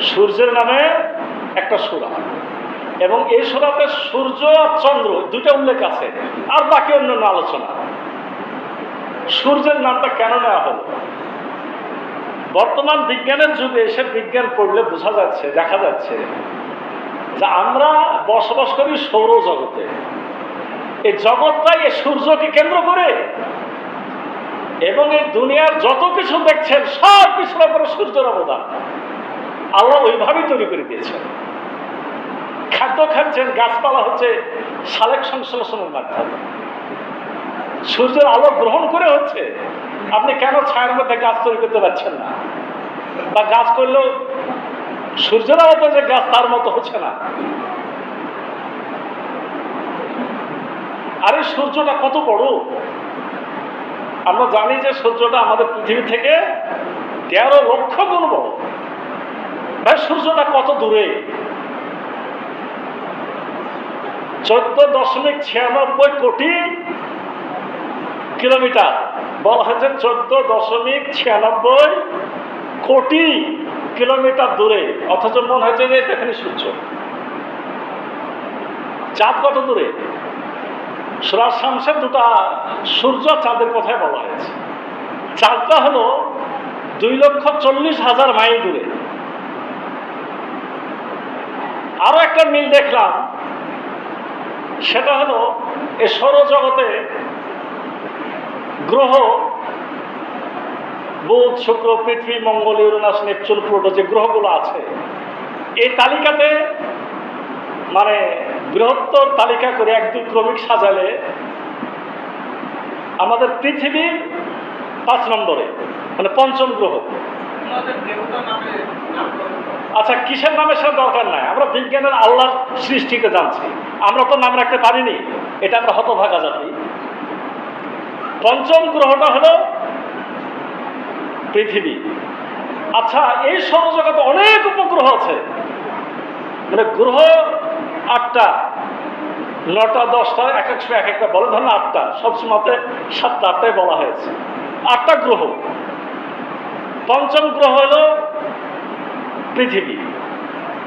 সূর্যের নামে একটা সুরা। এবং এই সুরাতে সূর্য আর চন্দ্র দুটো উল্লেখ আছে, আর বাকি অন্যান্য আলোচনা। সূর্যের নামটা কেন নেওয়া হলো? বর্তমান বিজ্ঞানের যুগে এসে বিজ্ঞান পড়লে বোঝা যাচ্ছে, দেখা যাচ্ছে যে আমরা বসবাস করি সৌরজগতে। এই জগৎটাই এই সূর্যকে কেন্দ্র করে। এবং এই দুনিয়ার যত কিছু দেখছেন, সব কিছুর উপরে সূর্যের অবদান। আল্লাহ ওইভাবেই তৈরি করে দিয়েছেন। খাদ্য খাচ্ছেন, গাছপালা হচ্ছে সালেক সংশ্লেষণের মাধ্যমে। সূর্যের আলো গ্রহণ করে হচ্ছে। আপনি কেন ছায়ার মধ্যে গাছ তৈরি করতে পারছেন না? বা গাছ করলেও সূর্যের আলোতে যে গাছ, তার মতো হচ্ছে না। আরে, সূর্যটা কত বড়? আমরা জানি যে সূর্যটা আমাদের পৃথিবী থেকে তেরো লক্ষ গুণ বড়। ভাই, সূর্যটা কত দূরে? চোদ্দ দশমিক ছিয়ানব্বই কোটি কিলোমিটার। বলা হয়েছে চোদ্দ দশমিক ছিয়ানব্বই কোটি কিলোমিটার দূরে। অথচ মনে হয়েছে যে এখানে সূর্য। চাঁদ কত দূরে? সুরাজ শামসের দুটা সূর্য চাঁদের কথায় বলা হয়েছে। চাঁদটা হলো দুই লক্ষ চল্লিশ হাজার মাইল দূরে। আরও একটা মিল দেখলাম। সেটা হলো এই সৌরজগতে গ্রহ, বুধ, শুক্র, পৃথিবী, মঙ্গল, ইউরেনাস, নেপচুন, প্লুটো যে গ্রহগুলো আছে, এই তালিকাতে মানে বৃহত্তর তালিকা করে এক, দুই ক্রমিক সাজালে আমাদের পৃথিবীর পাঁচ নম্বরে মানে পঞ্চম গ্রহ। আচ্ছা কিসের নামে সেটা দরকার নাই। আমরা বিজ্ঞানের আল্লাহর সৃষ্টিকে জানছি। আমরা তো নাম রাখতে পারিনি। এটা আমরা হতভাগা জাতি। পঞ্চম গ্রহটা হলো পৃথিবী। আচ্ছা এই সৌরজগতে অনেক উপগ্রহ আছে। মানে গ্রহ আটটা, নটা, দশটা, এক এক সময় এক একটা বলে, ধরেন আটটা, সবসময়তে সাতটা, আটটাই বলা হয়েছে। আটটা গ্রহ। পঞ্চম গ্রহ হল পৃথিবী।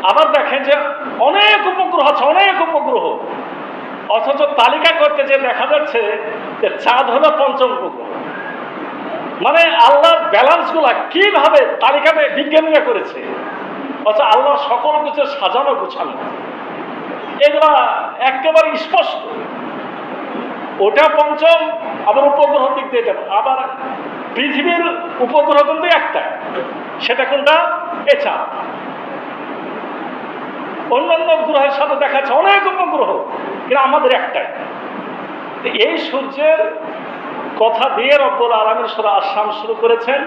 আবার দেখেন যে অনেক উপগ্রহ আছে, অনেক উপগ্রহ। অথচ তালিকা করতে যে দেখা যাচ্ছে যে চাঁদ হলো পঞ্চম উপগ্রহ মানে আল্লাহর ব্যালেন্সগুলা কীভাবে তালিকাতে বিজ্ঞানীরা করেছে? অথচ আল্লাহ সকল কিছু সাজানো গোছানো। এগুলা একেবারে স্পষ্ট। ওটা পঞ্চম, আবার উপগ্রহ দিক দিয়ে এটা। আবার পৃথিবীর উপগ্রহ কিন্তু একটা। সেটা কোনটা? এ চাঁদ অন্যান্য গ্রহের সাথে দেখা যাচ্ছে অনেক উপগ্রহ, কিন্তু আমাদের একটাই। এই সূর্যের কথা দিয়ে রব্বুল আলমীর সুরা আসাম শুরু করেছেন।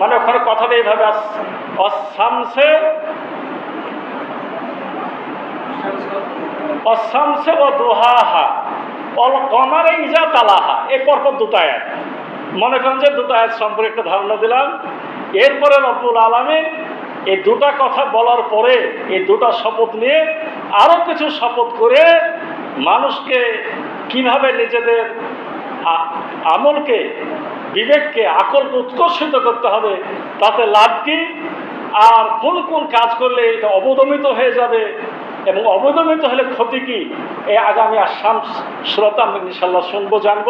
মানে ওখানে কথাটা এইভাবে অসামসে অসামসে ও দোহাহা। অল কমারে ইজা তালাহা। এ পরপর দুটো আয়াত। মনে করেন যে দুটো আয়াত সম্পর্কে একটা ধারণা দিলাম। এরপরে রব্বুল আলমীর এই দুটা কথা বলার পরে এই দুটা শপথ নিয়ে আরও কিছু শপথ করে মানুষকে কীভাবে নিজেদের আমলকে, বিবেককে আকলকে উৎকর্ষিত করতে হবে, তাতে লাভ কি? আর কোন কোন কাজ করলে এটা অবদমিত হয়ে যাবে? এবং অবদমিত হলে ক্ষতি কি? এই আগামী আসাম শ্রোতা আমরা ইনশাল্লাহ শুনব জানব।